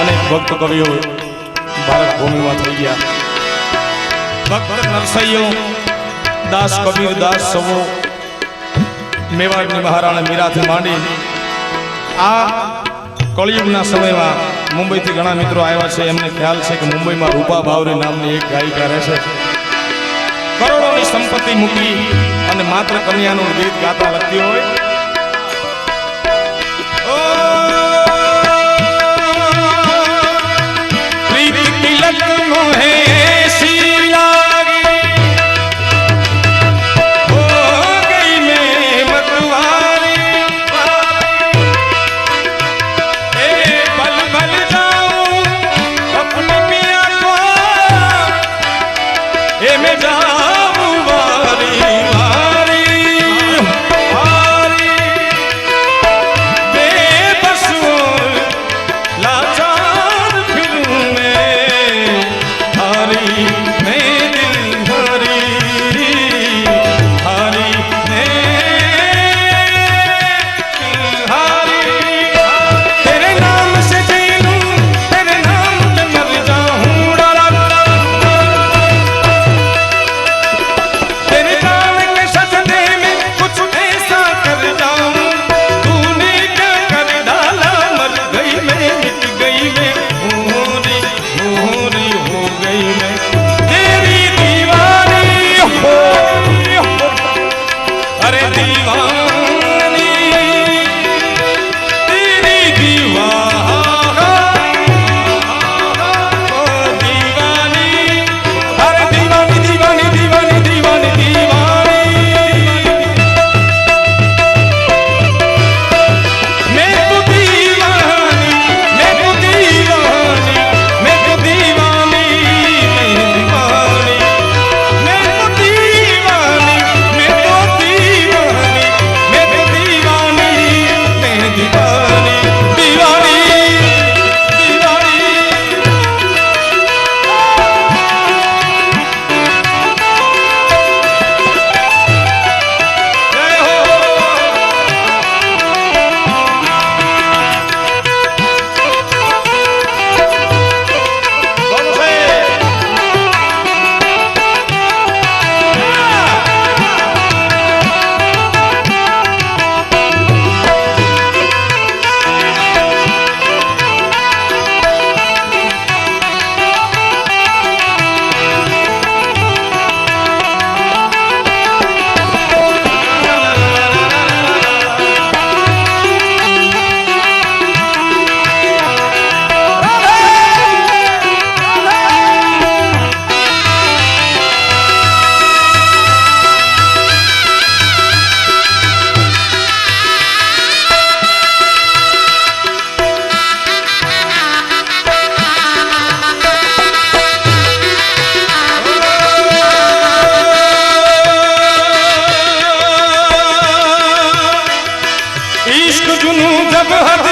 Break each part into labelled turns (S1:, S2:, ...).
S1: અનેક ભક્ત કવિઓ ભારત ભૂમિમાં થઈ ગયા. ભક્ત નરસૈયો, દાસ કબીર, દાસ સવો, મેવાડની મહારાણા મીરાથી માંડી. આ કળિયુગના સમયમાં મુંબઈથી ઘણા મિત્રો આવ્યા છે. એમને ખ્યાલ છે કે મુંબઈમાં રૂપા ભાવરી નામની એક ગાયિકા રહેશે. કરોડોની સંપત્તિ મૂકી અને માત્ર કન્યાનું ગીત ગાતા લગતી હોય. ব্যবহার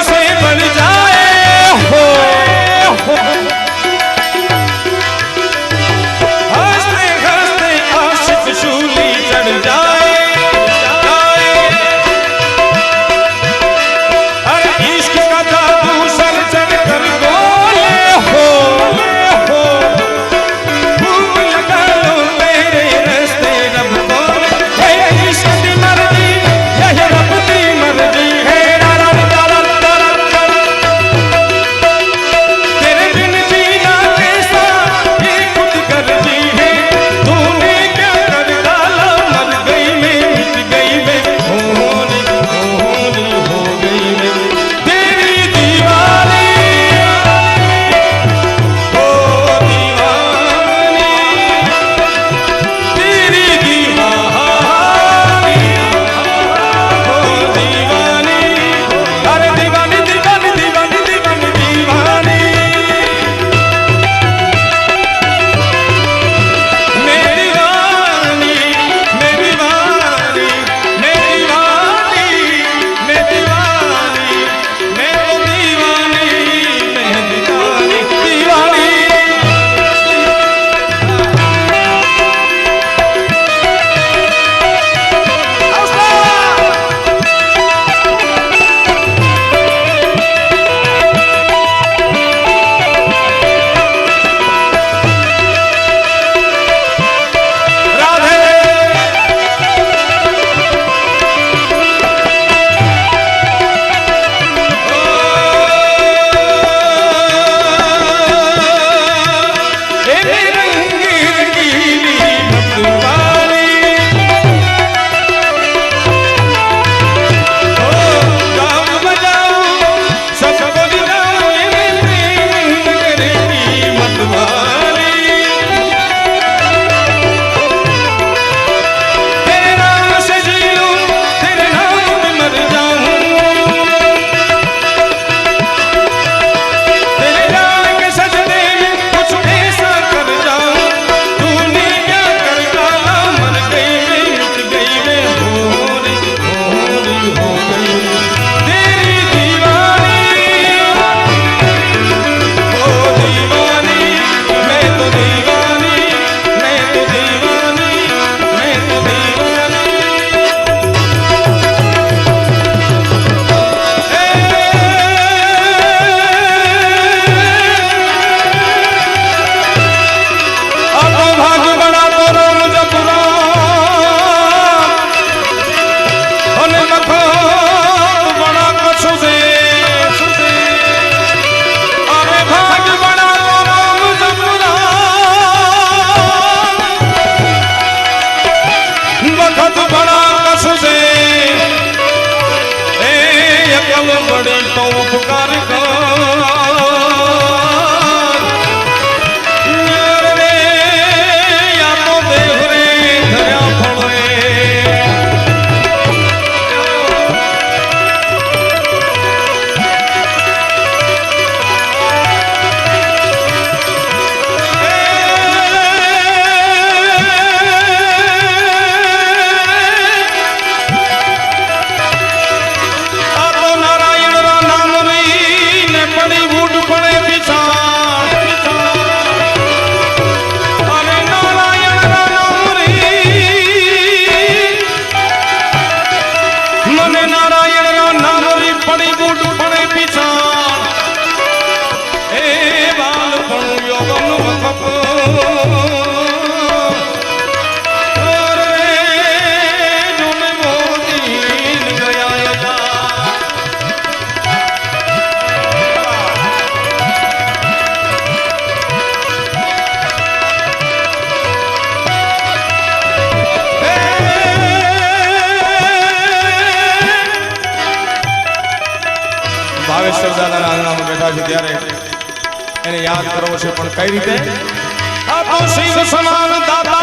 S1: પડે તો ઉપકાર ત્યારે એને યાદ કરવો છે પણ કઈ રીતે? શિવ સમાન દાદા